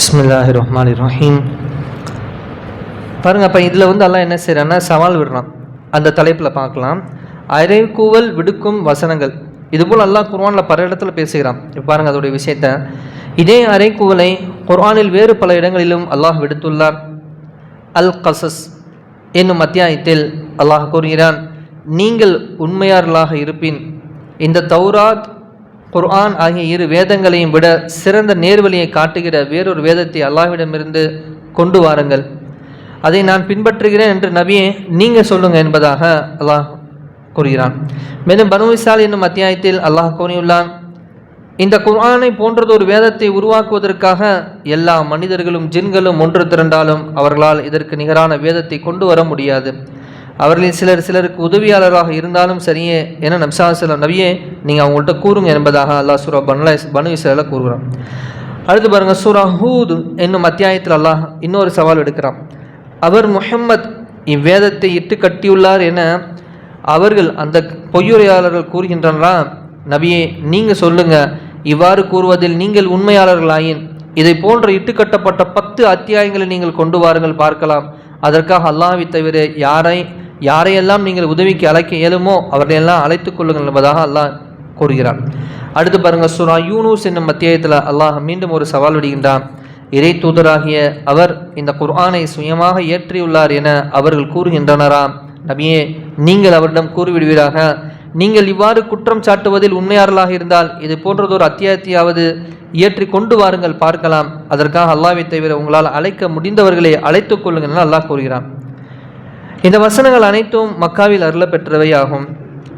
பிஸ்மில்லாஹி ரஹ்மான் ரஹீம் பாருங்க அப்போ இதில் வந்து எல்லாம் என்ன செய்கிறான்னா சவால் விடுறான். அந்த தலைப்பில் பார்க்கலாம். அரைக்கூவல் விடுக்கும் வசனங்கள். இதுபோல் அல்லாஹ் குர்ஆனில் பல இடத்துல பேசுகிறான். இப்போ பாருங்கள் அதோடைய விஷயத்த. இதே அரைக்கூவலை குர்ஆனில் வேறு பல இடங்களிலும் அல்லாஹ் விடுத்துள்ளார். அல் கசஸ் என்னும் அத்தியாயத்தில் அல்லாஹ் கூறுகிறான் நீங்கள் உண்மையாளர்களாக இருப்பின் இந்த தௌராத் குர்ஆன் ஆகிய இரு வேதங்களையும் விட சிறந்த நேர்வழியை காட்டுகிற வேறொரு வேதத்தை அல்லாஹ்விடமிருந்து கொண்டு வாருங்கள். அதை நான் பின்பற்றுகிறேன் என்று நபியே நீங்கள் சொல்லுங்க என்பதாக அல்லாஹ் கூறுகிறான். மேலும் பனுவிசால் என்னும் அத்தியாயத்தில் அல்லாஹ் கூறியுள்ளான் இந்த குர்ஆனை போன்றது ஒரு வேதத்தை உருவாக்குவதற்காக எல்லா மனிதர்களும் ஜின்களும் ஒன்று திரண்டாலும் அவர்களால் இதற்கு நிகரான வேதத்தை கொண்டு வர முடியாது. அவர்களில் சிலர் சிலருக்கு உதவியாளராக இருந்தாலும் சரியே என நம்சா செல்லம் நபியே நீங்கள் அவங்கள்ட்ட கூறுங்க என்பதாக அல்லாஹ் சூரா பன்ல பனு இஸ்ரேல கூறுகிறான். அடுத்து பாருங்கள் சூரா ஹூத் என்னும் அத்தியாயத்தில் அல்லாஹ் இன்னொரு சவால் எடுக்கிறான். அவர் முஹம்மத் இவ்வேதத்தை இட்டு கட்டியுள்ளார் என அவர்கள் அந்த பொய்யுரையாளர்கள் கூறுகின்றனரா? நபியே நீங்கள் சொல்லுங்கள் இவ்வாறு கூறுவதில் நீங்கள் உண்மையாளர்களாயின் இதை போன்ற இட்டுக்கட்டப்பட்ட பத்து அத்தியாயங்களை நீங்கள் கொண்டு வாருங்கள் பார்க்கலாம். அதற்காக அல்லாஹை தவிர யாரை யாரையெல்லாம் நீங்கள் உதவிக்கு அழைக்க இயலுமோ அவர்களையெல்லாம் அழைத்துக் கொள்ளுங்கள் என்பதாக அல்லாஹ் கூறுகிறான். அடுத்து பாருங்க சுரா யூனூஸ் என்னும் அத்தியாயத்தில் அல்லாஹ் மீண்டும் ஒரு சவால் விடுகின்றான். இறை தூதராகிய அவர் இந்த குர்ஆனை சுயமாக இயற்றியுள்ளார் என அவர்கள் கூறுகின்றனராம் நபியே நீங்கள் அவரிடம் கூறிவிடுவீராக. நீங்கள் இவ்வாறு குற்றம் சாட்டுவதில் உண்மையாளர்களாக இருந்தால் இது போன்றதொரு அத்தியாயத்தையாவது இயற்றி கொண்டு வாருங்கள் பார்க்கலாம். அதற்காக அல்லாவை தவிர உங்களால் அழைக்க முடிந்தவர்களை அழைத்துக் கொள்ளுங்கள் அல்லாஹ் கூறுகிறான். இந்த வசனங்கள் அனைத்தும் மக்காவில் அருள ஆகும்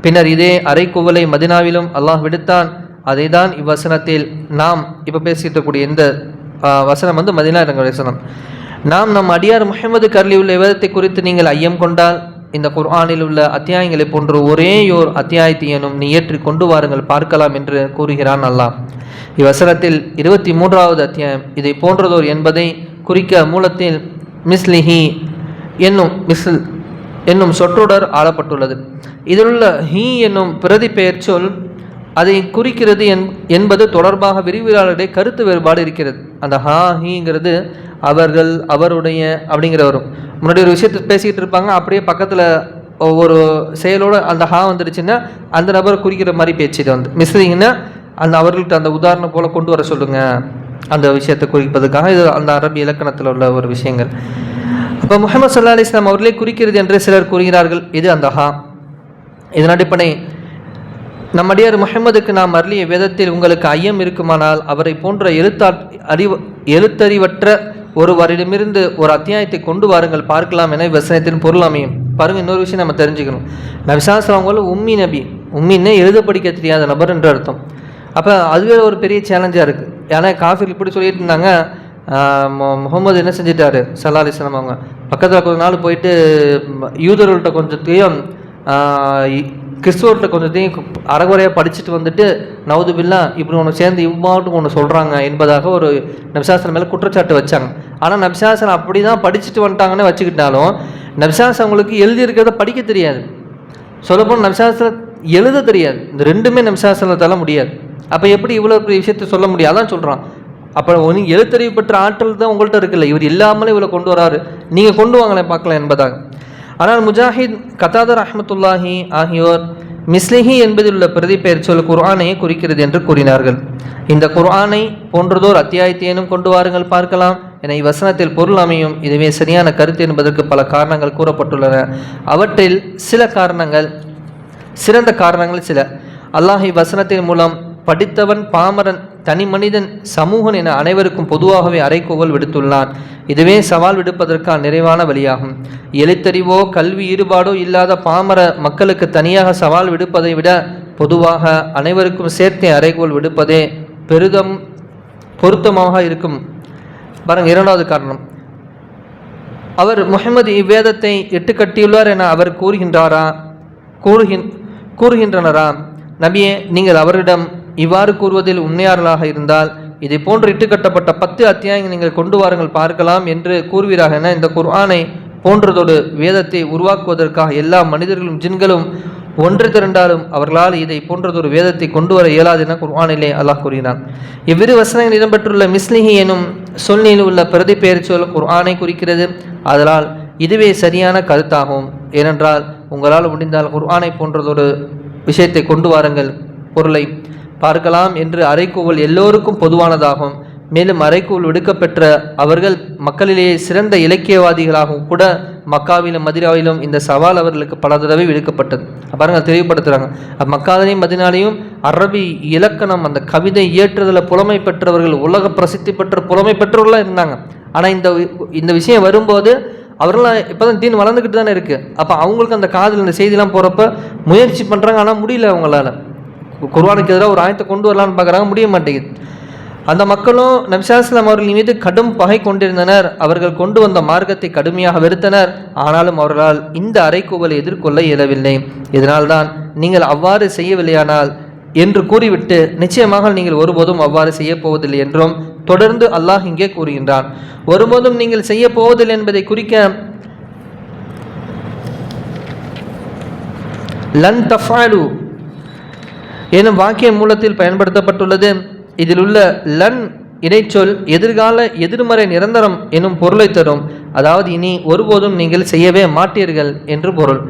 பின்னர் இதே அரைக்குவலை மதினாவிலும் அல்லாஹ் விடுத்தான். அதை தான் இவ்வசனத்தில் நாம் இப்போ பேசிட்டு இந்த வசனம் வந்து மதினா இறங்க வசனம். நாம் நம் அடியார் முகமது கர்லி உள்ள விவரத்தை குறித்து நீங்கள் ஐயம் கொண்டால் இந்த குர்ஆனில் உள்ள அத்தியாயங்களை போன்று ஒரேயோர் அத்தியாயத்தையனும் நீ ஏற்றி கொண்டு வாருங்கள் பார்க்கலாம் என்று கூறுகிறான் அல்லாஹ். இவ்வசனத்தில் இருபத்தி மூன்றாவது அத்தியாயம் இதை போன்றதோர் என்பதை குறிக்க மூலத்தில் மிஸ்லிஹி என்னும் மிஸ்ல் என்னும் சொற்றொடர் ஆளப்பட்டுள்ளது. இதிலுள்ள ஹீ என்னும் பிரதி பெயர் சொல் அதை குறிக்கிறது என் என்பது தொடர்பாக விரிவுரையாளருடைய கருத்து வேறுபாடு இருக்கிறது. அந்த ஹா ஹீங்கிறது அவர்கள் அவருடைய அப்படிங்கிற வரும் முன்னாடி ஒரு விஷயத்தை பேசிக்கிட்டு இருப்பாங்க அப்படியே பக்கத்தில் ஒரு செயலோடு அந்த ஹா வந்துடுச்சுன்னா அந்த நபரை குறிக்கிற மாதிரி பேச்சு இது வந்து. மிஸ்லிங்கன்னா அந்த அவர்கள்ட்ட அந்த உதாரணம் போல் கொண்டு வர சொல்லுங்கள் அந்த விஷயத்தை குறிப்பதற்காக இது அந்த அரபி இலக்கணத்தில் உள்ள ஒரு விஷயங்கள். அப்போ முகமது சல்லா அலி இஸ்லாம் அவர்களே குறிக்கிறது என்று சிலர் கூறுகிறார்கள் இது அந்த ஹா. இதன் அடிப்படை நம்மடியார் முகமதுக்கு நாம் அருளிய வேதத்தில் உங்களுக்கு ஐயம் இருக்குமானால் அவரை போன்ற எழுத்தா அறிவு எழுத்தறிவற்ற ஒருவரிடமிருந்து ஒரு அத்தியாயத்தை கொண்டு வாருங்கள் பார்க்கலாம் என விவசாயத்தின் பொருள் அமையும். பாருங்கள் இன்னொரு விஷயம் நம்ம தெரிஞ்சுக்கணும். நபிசாஸ்லாம் அவங்களும் உம்மி நபி உம்மின்னே எழுத படிக்க தெரியாத நபர் என்று அர்த்தம். அப்போ அதுவே ஒரு பெரிய சேலஞ்சாக இருக்குது ஏன்னா காஃபிர் இப்படி சொல்லிட்டு இருந்தாங்க முகமது என்ன செஞ்சிட்டாரு? சல்லா அலிஸ்லாம் அவங்க. பக்கத்தில் கொஞ்ச நாள் போயிட்டு யூதர்கள்ட்ட கொஞ்சத்தையும் கிறிஸ்துவர்கிட்ட கொஞ்சத்தையும் அறகுறையாக படிச்சுட்டு வந்துட்டு நவது பில்லா இப்படி ஒன்று சேர்ந்து இவ்வாட்டும் ஒன்று சொல்கிறாங்க என்பதாக ஒரு நபிசாசன் மேலே குற்றச்சாட்டு வச்சாங்க. ஆனால் நபிசாசன் அப்படி தான் படிச்சுட்டு வந்துட்டாங்கன்னு வச்சுக்கிட்டாலும் நபிசாசன் அவங்களுக்கு எழுதியிருக்கிறத படிக்க தெரியாது. சொல்லப்போனால் நம்சாசனம் எழுத தெரியாது. இந்த ரெண்டுமே நபிசாசனத்தால் முடியாது. அப்போ எப்படி இவ்வளோ பெரிய விஷயத்தை சொல்ல முடியும்? அதான் சொல்கிறான் அப்போ ஒன்று எழுத்தறிவு பெற்ற ஆற்றல் தான் உங்கள்கிட்ட இருக்குல்ல? இவர் இல்லாமலே இவ்வளோ கொண்டு வராரு. நீங்கள் கொண்டு வாங்களேன் பார்க்கலாம் என்பதாக. ஆனால் முஜாஹித் கதாதர் அஹமத்துல்லாஹி ஆகியோர் மிஸ்லிஹி என்பதில் உள்ள பிரதி பெயர் சொல் குர்ஆனையே குறிக்கிறது என்று கூறினார்கள். இந்த குர்ஆனை போன்றதோர் அத்தியாயத்தேனும் கொண்டு வாருங்கள் பார்க்கலாம். என இவ்வசனத்தில் பொருள் அமையும். இதுவே சரியான கருத்து என்பதற்கு பல காரணங்கள் கூறப்பட்டுள்ளன. அவற்றில் சில காரணங்கள் சிறந்த காரணங்கள் சில. அல்லாஹ் இவ்வசனத்தின் மூலம் படித்தவன் பாமரன் தனி மனிதன் சமூகன் என அனைவருக்கும் பொதுவாகவே அறைகூவல் விடுத்துள்ளான். இதுவே சவால் விடுப்பதற்கான நிறைவான வழியாகும். எழுத்தறிவோ கல்வி ஈடுபாடோ இல்லாத பாமர மக்களுக்கு தனியாக சவால் விடுப்பதை விட பொதுவாக அனைவருக்கும் சேர்த்தே அறைகோல் விடுப்பதே பெரிதும் பொருத்தமாக இருக்கும். பாருங்க இரண்டாவது காரணம். அவர் முஹம்மது இவ்வேதத்தை இட்டு கட்டியுள்ளார் என அவர் கூறுகின்றாரா? கூறுகின் கூறுகின்றனரா? நபியே நீங்கள் அவரிடம் இவ்வாறு கூறுவதில் உண்மையாளர்களாக இருந்தால் இதை போன்று இட்டுக்கட்டப்பட்ட பத்து அத்தியாயங்கள் நீங்கள் கொண்டு வாருங்கள் பார்க்கலாம் என்று கூறுவீராக என இந்த குர்ஆனை போன்றதொரு வேதத்தை உருவாக்குவதற்காக எல்லா மனிதர்களும் ஜின்களும் ஒன்று திரண்டாலும் அவர்களால் இதை போன்றதொரு வேதத்தை கொண்டு வர இயலாது என குர்ஆனிலே அல்லாஹ் கூறினான் இவ்விரு வசனங்கள் இடம்பெற்றுள்ள மிஸ்லிஹி எனும் சொல்லில் உள்ள பிரதி பெயர் சொல் குர்ஆனை குறிக்கிறது. அதனால் இதுவே சரியான கருத்தாகும். ஏனென்றால் உங்களால் முடிந்தால் குர்ஆனை போன்றதொரு விஷயத்தை கொண்டு வாருங்கள். பொருளை பார்க்கலாம் என்று அறைக்கூவல் எல்லோருக்கும் பொதுவானதாகும். மேலும் அறைக்கூவல் விடுக்கப்பெற்ற அவர்கள் மக்களிலேயே சிறந்த இலக்கியவாதிகளாகவும் கூட மக்காவிலும் மதிராவிலும் இந்த சவால் அவர்களுக்கு பல தடவை விடுக்கப்பட்டது. பாருங்க தெளிவுபடுத்துகிறாங்க மக்காதனையும் மதினாலையும் அரபி இலக்கணம் அந்த கவிதை இயற்றுதல புலமை பெற்றவர்கள் உலக பிரசித்தி பெற்ற புலமை பெற்றவர்களாக இருந்தாங்க. ஆனால் இந்த இந்த விஷயம் வரும்போது அவர்களாம் இப்போ தான் தீன் வளர்ந்துக்கிட்டு தானே இருக்குது அப்போ அவங்களுக்கு அந்த காதில் இந்த செய்திலாம் போகிறப்ப முயற்சி பண்ணுறாங்க ஆனால் முடியல அவங்களால. குர்வானுக்கு எதிராக ஒரு ஆயத்தை கொண்டு வரலான்னு பார்க்குறாங்க முடிய மாட்டேங்குது. அந்த மக்களும் நபிசாஸ்லாம் அவர்கள் மீது கடும் பகை கொண்டிருந்தனர். அவர்கள் கொண்டு வந்த மார்க்கத்தை கடுமையாக வெறுத்தனர். ஆனாலும் அவர்களால் இந்த அறைக்கூவலை எதிர்கொள்ள இயலவில்லை. இதனால்தான் நீங்கள் அவ்வாறு செய்யவில்லையானால் என்று கூறிவிட்டு நிச்சயமாக நீங்கள் ஒருபோதும் அவ்வாறு செய்யப்போவதில்லை என்றும் தொடர்ந்து அல்லாஹ் இங்கே கூறுகின்றான். ஒருபோதும் நீங்கள் செய்ய போவதில்லை என்பதை குறிக்க லன் தஃபாலு எனும் வாக்கிய மூலத்தில் பயன்படுத்தப்பட்டுள்ளது. இதில் உள்ள லன் இடைச்சொல் எதிர்கால எதிர்மறை நிரந்தரம் எனும் பொருளை தரும். அதாவது இனி ஒருபோதும் நீங்கள் செய்யவே மாட்டீர்கள் என்று பொருள்.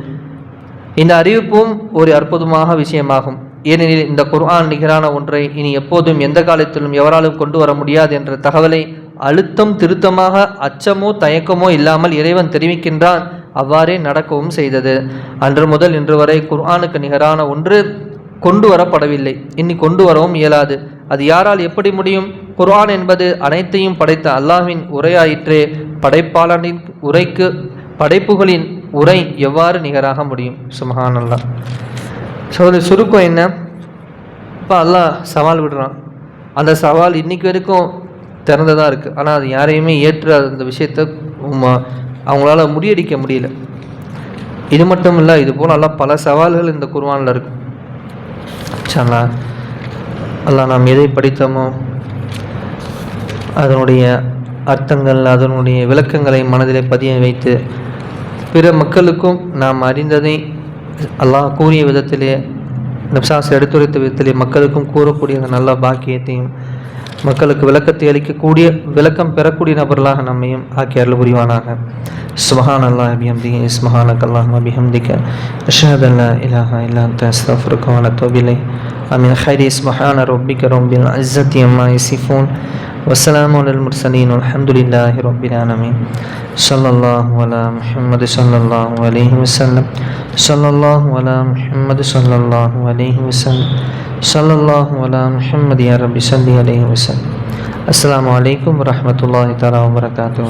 இந்த அறிவிப்பும் ஒரு அற்புதமாக விஷயமாகும். ஏனெனில் இந்த குர்ஆன் நிகரான ஒன்றை இனி எப்போதும் எந்த காலத்திலும் எவராலும் கொண்டு வர முடியாது என்ற தகவலை அழுத்தம் திருத்தமாக அச்சமோ தயக்கமோ இல்லாமல் இறைவன் தெரிவிக்கின்றான். அவ்வாறே நடக்கவும் செய்தது. அன்று முதல் இன்று வரை குர்ஆனுக்கு நிகரான ஒன்று கொண்டு வரப்படவில்லை இனி கொண்டு வரவும் இயலாது. அது யாரால் எப்படி முடியும்? குர்ஆன் என்பது அனைத்தையும் படைத்த அல்லாஹின் உரையாயிற்றே. படைப்பாளனின் உரைக்கு படைப்புகளின் உரை எவ்வாறு நிகராக முடியும்? சுமஹான் அல்லா ஸோ அது சுருக்கம் என்ன? இப்போ அல்லாஹ் சவால் விடுறான். அந்த சவால் இன்னைக்கு வரைக்கும் திறந்ததாக இருக்குது ஆனால் அது யாரையுமே ஏற்று அந்த விஷயத்தை அவங்களால முறியடிக்க முடியல. இது மட்டும் இல்லை இது போல் எல்லாம் பல சவால்கள் இந்த குர்வானில் இருக்குது சல்லா அல்லாஹ் நாம் எதை படித்தோமோ அதனுடைய அர்த்தங்கள் அதனுடைய விளக்கங்களை மனதிலே பதிய வைத்து பிற மக்களுக்கும் நாம் அறிந்ததை அல்லாஹ் கூறிய விதத்திலே நப்சாஸ் எடுத்துரைத்த விதத்திலே மக்களுக்கும் கூறக்கூடிய நல்ல பாக்கியத்தையும் மக்களுக்கு விளக்கத்தை அளிக்கக்கூடிய விளக்கம் பெறக்கூடிய நபர்களாக நம்மையும் ஆக்கி அருள் புரிவானாக சுபஹான் அல்லாஹ் பிஹம்திஹி இஸ்மஹானக் அல்லாஹ் பிஹம்திக அஷ்ஹது அல்லா இலாஹா இல்லா அன்த அஸ்தக்ஃபிருக வ அத்தூபு இலைக் அமின் خير سبحان ربك رب العزة عما يصفون وسلام على المرسلين والحمد لله رب العالمين صلى الله على محمد صلى الله عليه وسلم صلى الله على محمد صلى الله عليه وسلم صلى الله على محمد يا رب صل عليه وسلم السلام عليكم ورحمة الله تعالى وبركاته